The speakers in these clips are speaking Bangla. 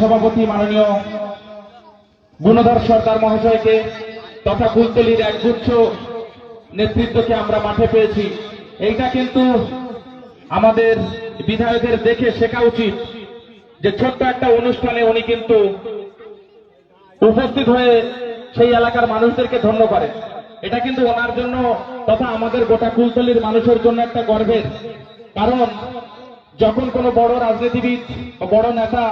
সভাপতি মাননীয় গুণধর সরকার মহাশয়কে তথা কুলতলির একগুচ্ছ নেতৃত্বকে আমরা মাঠে পেয়েছি। এইটা কিন্তু আমাদের বিধায়কের দেখে শেখা উচিত যে ছোট্ট একটা অনুষ্ঠানে উনি কিন্তু উপস্থিত হয়ে সেই এলাকার মানুষদেরকে ধন্য করেন এটা কিন্তু ওনার জন্য তথা আমাদের গোটা কুলতলির মানুষের জন্য একটা গর্বের। কারণ যখন কোনো বড় রাজনীতিবিদ বড় নেতা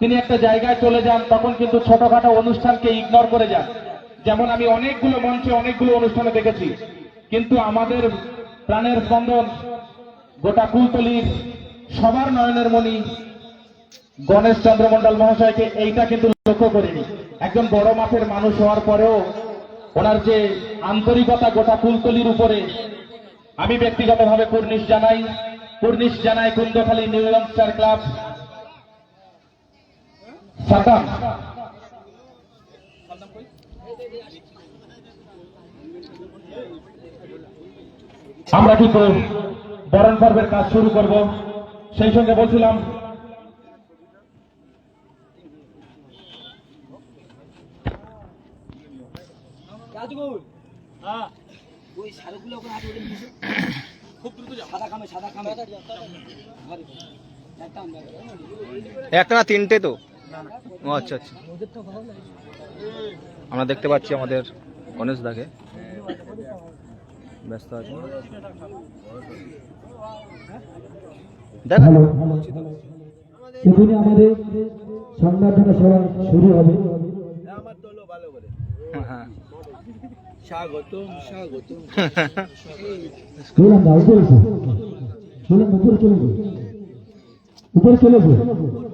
তিনি একটা জায়গায় চলে যান, তখন কিন্তু ছোটখাটো অনুষ্ঠানকে ইগনোর করে যান। যেমন আমি অনেকগুলো মঞ্চে অনেকগুলো অনুষ্ঠানে দেখেছি। কিন্তু আমাদের প্রাণের স্পন্দন, গোটা কুলতলির সবার নয়নের মণি গণেশ চন্দ্র মন্ডল মহাশয়কে এইটা কিন্তু লক্ষ্য করিনি। একজন বড় মাপের মানুষ হওয়ার পরেও ওনার যে আন্তরিকতা গোটা কুলতলির উপরে, আমি ব্যক্তিগতভাবে কুর্নিশ জানাই। কুর্নিশ জানাই কুন্দখালী নিউ স্টার ক্লাব। সাতাম। আমরা কিন্তু বরণ পর্বের কাজ শুরু করব। সেই সঙ্গে বলছিলাম রাজগুল ওই শালগুলো ওখানে হাতে ওদের দিছে খুব দ্রুত যাও। সাদা খামে সাদা একটা একটা না তিনটে তো। ও আচ্ছা আচ্ছা। আমরা দেখতে পাচ্ছি আমাদের গণেশ দাকে। ব্যস্ত আছে। দেখ এখানে আমাদের সংবর্ধনা সভা শুরু হবে। হ্যাঁ না উপরে চলে উপরে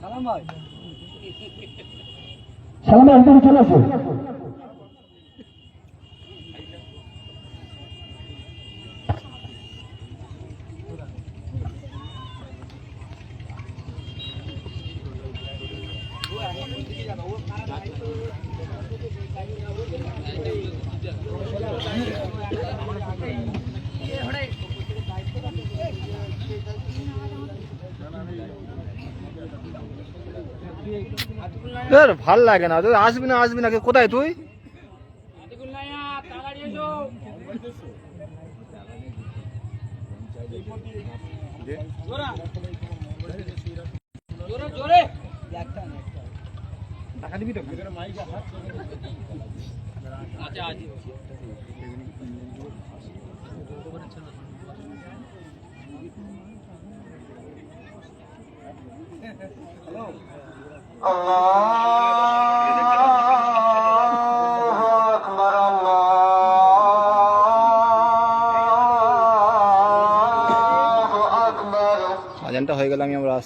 সালাম ভাই। উপরে চলে আসো। তোর ভালো লাগে না তুই আসবি না আসবি না কে কোথায় তুই টাকা দিবি তো আজানটা হয়ে গেলে আমি আমরা